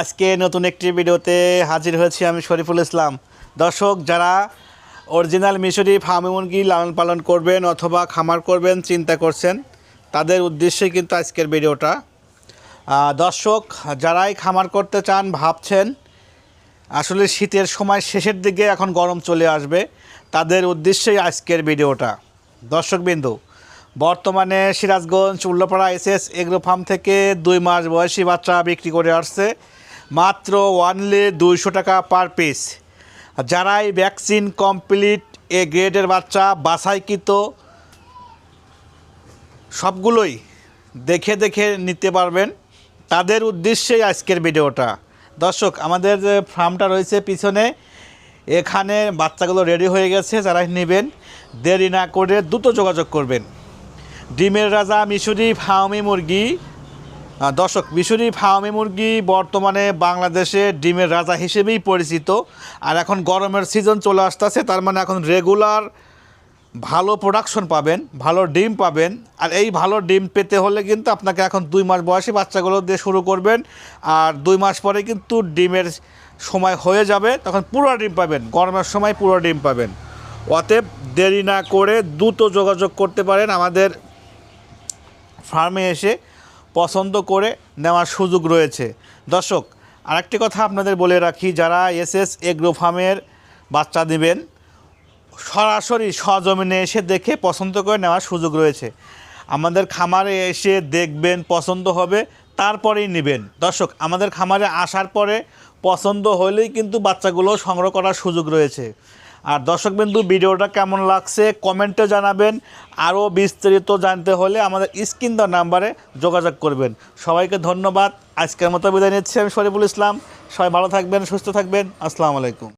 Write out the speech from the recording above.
আজকে নতুন একটি ভিডিওতে হাজির হয়েছি আমি শরীফুল ইসলাম। দর্শক, যারা অরিজিনাল মিশরি ফার্মে মুরগি লালন পালন করবেন অথবা খামার করবেন, চিন্তা করছেন, তাদের উদ্দেশ্যে কিন্তু আজকের ভিডিওটা। দর্শক, যারাই খামার করতে চান, ভাবছেন, আসলে শীতের সময় শেষের দিকে এখন গরম চলে আসবে, তাদের উদ্দেশ্যেই আজকের ভিডিওটা। দর্শকবিন্দু বর্তমানে Sirajganj, Ullapara SS agro farm থেকে দুই মাস বয়সী বাচ্চা বিক্রি করে আসছে। মাত্র ওয়ানলে দুইশো টাকা পার পিস। যারাই ভ্যাকসিন কমপ্লিট, এ গ্রেডের বাচ্চা, বাছাইকৃত, সবগুলোই দেখে দেখে নিতে পারবেন। তাদের উদ্দেশ্যেই আজকের ভিডিওটা। দর্শক, আমাদের যে ফার্মটা রয়েছে পিছনে, এখানে বাচ্চাগুলো রেডি হয়ে গেছে যারা নেবেন, দেরি না করে দ্রুত যোগাযোগ করবেন। ডিমের রাজা, মিশরি ফার্মি মুরগি দর্শক মিশরি ফার্মি মুরগি বর্তমানে বাংলাদেশে ডিমের রাজা হিসেবেই পরিচিত। আর এখন গরমের সিজন চলে আসতেছে, তার মানে এখন রেগুলার ভালো প্রোডাকশন পাবেন, ভালো ডিম পাবেন। আর এই ভালো ডিম পেতে হলে কিন্তু আপনাকে এখন দুই মাস বয়সী বাচ্চাগুলো দিয়ে শুরু করবেন। আর দুই মাস পরে কিন্তু ডিমের সময় হয়ে যাবে, তখন পুরো ডিম পাবেন, গরমের সময় পুরো ডিম পাবেন। অতএব দেরি না করে দ্রুত যোগাযোগ করতে পারেন আমাদের ফার্মে এসে। পছন্দ করে নেওয়ার সুযোগ রয়েছে। দর্শক, আরেকটি কথা আপনাদের বলে রাখি, যারা এস এস এগ্রো ফার্মের বাচ্চা নেবেন সরাসরি সজমিনে এসে দেখে পছন্দ করে নেওয়ার সুযোগ রয়েছে। আমাদের খামারে এসে দেখবেন পছন্দ হবে, তারপরেই নেবেন। দর্শক, আমাদের খামারে আসার পরে পছন্দ হলেই কিন্তু বাচ্চাগুলো সংগ্রহ করার সুযোগ রয়েছে। আর দর্শকবিন্দু ভিডিওটা কেমন লাগছে কমেন্টে জানাবেন। আরও বিস্তারিত জানতে হলে আমাদের স্ক্রিন দেওয়ার নাম্বারে যোগাযোগ করবেন। সবাইকে ধন্যবাদ। আজকের মতো বিদায় নিচ্ছি আমি শরীফুল ইসলাম। সবাই ভালো থাকবেন, সুস্থ থাকবেন। আসসালামু আলাইকুম।